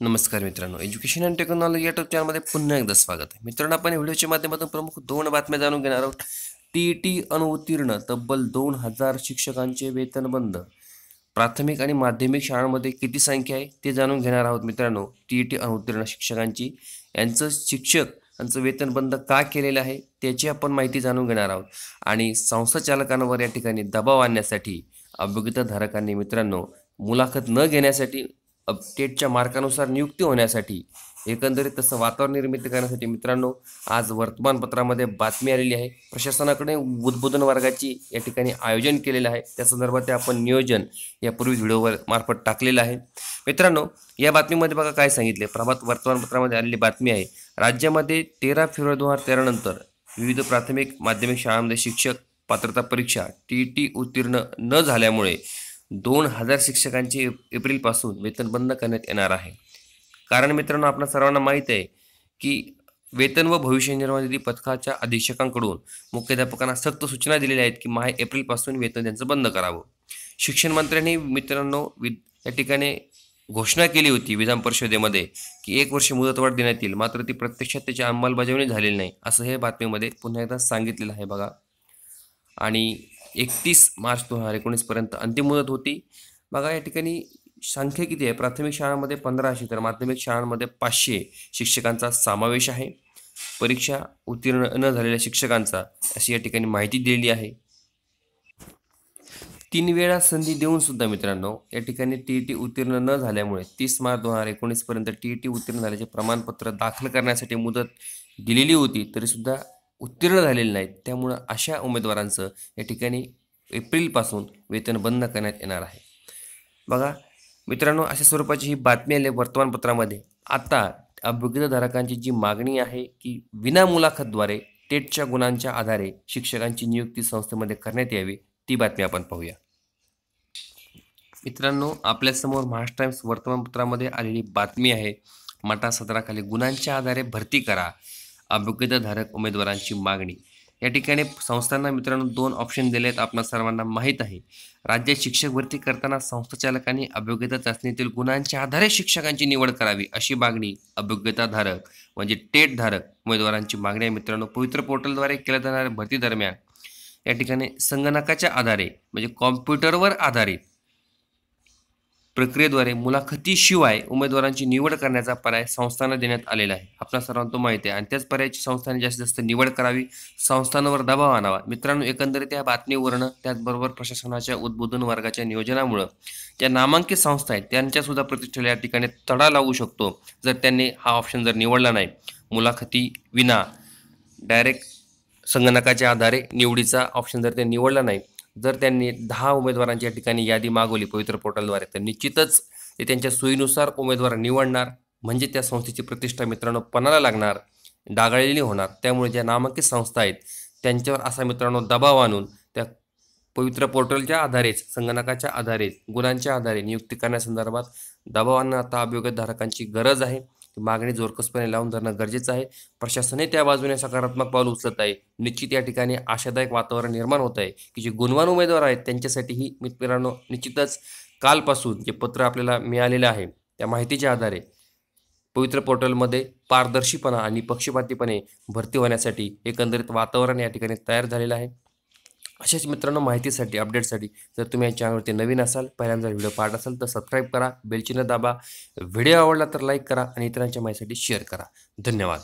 नमस्कार मित्रांनो. Education and technology YouTube चॅनलमध्ये पुन्हा एकदा स्वागत आहे. मित्रांनो आपण व्हिडिओच्या माध्यमातून प्रमुख दोन बातम्या जाणून घेणार आहोत. टी ई टी अनुत्तीर्ण तब्बल दोन हजार शिक्षकांचे वेतन बंद. प्राथमिक आणि माध्यमिक शाळांमध्ये किती संख्या आहे ते जाणून घेणार आहोत मित्रांनो. टी ई टी अनुत्तीर्ण शिक्षकांची. यांचं शिक्षक यांचं वेतन बंद का केलेलं आहे त्याची आपण माहिती जाणून घेणार आहोत. आणि संस्था चालकांवर या ठिकाणी दबाव आणण्यासाठी अभियोगिताधारकांनी मित्रांनो मुलाखत न घेण्यासाठी अपडेटच्या मार्कानुसार नियुक्ती होण्यासाठी एकंदरीत तसं वातावरण निर्मिती करण्यासाठी मित्रांनो आज वर्तमानपत्रामध्ये बातमी आलेली आहे. प्रशासनाकडे उद्बोधन वर्गाची या ठिकाणी आयोजन केलेलं आहे. त्या संदर्भात ते आपण नियोजन यापूर्वी व्हिडिओवर मार्फत टाकलेलं आहे. मित्रांनो या बातमीमध्ये बघा काय सांगितले प्रभात वर्तमानपत्रामध्ये आलेली बातमी आहे. राज्यामध्ये तेरा फेब्रुवारी दोन हजार तेरानंतर विविध प्राथमिक माध्यमिक शाळांमध्ये शिक्षक पात्रता परीक्षा टी टी उत्तीर्ण न झाल्यामुळे दोन हजार शिक्षकांचे एप्रिलपासून वेतन बंद करण्यात येणार आहे. कारण मित्रांनो आपल्या सर्वांना माहीत आहे की वेतन व भविष्य निर्वाह निधी पथकाच्या अधीक्षकांकडून मुख्याध्यापकांना सक्त सूचना दिलेल्या आहेत की माहे एप्रिलपासून वेतन त्यांचं बंद करावं. शिक्षण मंत्र्यांनी मित्रांनो वि या ठिकाणी घोषणा केली होती विधान परिषदेमध्ये की एक वर्ष मुदतवाढ देण्यात येईल मात्र ती प्रत्यक्षात त्याची अंमलबजावणी झालेली नाही असं हे बातमीमध्ये पुन्हा एकदा सांगितलेलं आहे बघा. आणि एकतीस मार्च दोन हजार एकोणीसपर्यंत अंतिम मुदत होती. बघा या ठिकाणी संख्या किती आहे? प्राथमिक शाळांमध्ये पंधराशे तर माध्यमिक शाळांमध्ये पाचशे शिक्षकांचा समावेश आहे. परीक्षा उत्तीर्ण न झालेल्या शिक्षकांचा अशी या ठिकाणी माहिती दिलेली आहे. तीन वेळा संधी देऊन सुद्धा मित्रांनो या ठिकाणी टी ई टी उत्तीर्ण न झाल्यामुळे तीस मार्च दोन हजार एकोणीसपर्यंत टी ई टी उत्तीर्ण झाल्याचे प्रमाणपत्र दाखल करण्यासाठी मुदत दिलेली होती तरीसुद्धा उत्तीर्ण झालेले नाहीत. त्यामुळं अशा उमेदवारांचं या ठिकाणी एप्रिलपासून वेतन बंद करण्यात येणार आहे. बघा मित्रांनो अशा स्वरूपाची ही बातमी आली आहे वर्तमानपत्रामध्ये. आता अभ्योगिताधारकांची जी मागणी आहे की विना मुलाखतद्वारे टेटच्या गुणांच्या आधारे शिक्षकांची नियुक्ती संस्थेमध्ये करण्यात यावी ती बातमी आपण पाहूया. मित्रांनो आपल्यासमोर महाराष्ट्र टाइम्स वर्तमानपत्रामध्ये आलेली बातमी आहे मटा सदराखाली गुणांच्या आधारे भरती करा अभ्योग्यताधारक उमेदवारांची मागणी. या ठिकाणी संस्थांना मित्रांनो दोन ऑप्शन दिले आहेत. आपणा सर्वांना माहीत आहे. राज्यात शिक्षक भरती करताना संस्थाचालकांनी अभ्योग्यता चाचणीतील गुणांच्या आधारे शिक्षकांची निवड करावी अशी मागणी अभ्योग्यताधारक म्हणजे टेट धारक उमेदवारांची मागणी आहे. मित्रांनो पवित्र पोर्टलद्वारे केल्या जाणाऱ्या भरती दरम्यान या ठिकाणी संगणकाच्या आधारे म्हणजे कॉम्प्युटरवर आधारित प्रक्रियेद्वारे मुलाखतीशिवाय उमेदवारांची निवड करण्याचा पर्याय संस्थांना देण्यात आलेला आहे. आपला सर्वांना तो माहिती आहे आणि त्याच पर्यायाची संस्थांनी जास्तीत जास्त निवड करावी संस्थांवर दबाव आणावा. मित्रांनो एकंदरीत या बातमीवरनं त्याचबरोबर प्रशासनाच्या उद्बोधन वर्गाच्या नियोजनामुळं ज्या नामांकित संस्था आहेत त्यांच्यासुद्धा प्रतिष्ठेला या ठिकाणी तडा लागू शकतो जर त्यांनी हा ऑप्शन जर निवडला नाही. मुलाखती विना डायरेक्ट संगणकाच्या आधारे निवडीचा ऑप्शन जर ते निवडला नाही जर त्यांनी दहा उमेदवारांच्या ठिकाणी यादी मागवली पवित्र पोर्टलद्वारे तर निश्चितच ते त्यांच्या सोयीनुसार उमेदवार निवडणार म्हणजे त्या संस्थेची प्रतिष्ठा मित्रांनो पणाला लागणार डागाळलेली होणार. त्यामुळे ज्या नामांकित संस्था आहेत त्यांच्यावर असा मित्रांनो दबाव आणून त्या पवित्र पोर्टलच्या आधारेच संगणकाच्या आधारे गुणांच्या आधारे नियुक्ती करण्यासंदर्भात दबाव आणणं आता अभियोगधारकांची गरज आहे. मागणी जोरकसपणे लावून धरणं गरजेचं आहे. प्रशासनही त्या बाजूने सकारात्मक पाऊल उचलत आहे. निश्चित या ठिकाणी आशादायक वातावरण निर्माण होत आहे की जे गुणवान उमेदवार आहेत त्यांच्यासाठीही मित्रांनो निश्चितच कालपासून जे पत्र आपल्याला मिळालेलं आहे त्या माहितीच्या आधारे पवित्र पोर्टलमध्ये पारदर्शीपणा आणि पक्षपातीपणे भरती होण्यासाठी एकंदरीत वातावरण या ठिकाणी तयार झालेलं आहे. अशाच मित्रांनो माहितीसाठी अपडेटसाठी जर तुम्ही या चॅनलवरती नवीन असाल पहिल्यांदा व्हिडिओ पाहत असाल तर सबस्क्राईब करा बेलचिन्ह दाबा. व्हिडिओ आवडला तर लाईक करा आणि इतरांच्या माहितीसाठी शेअर करा. धन्यवाद.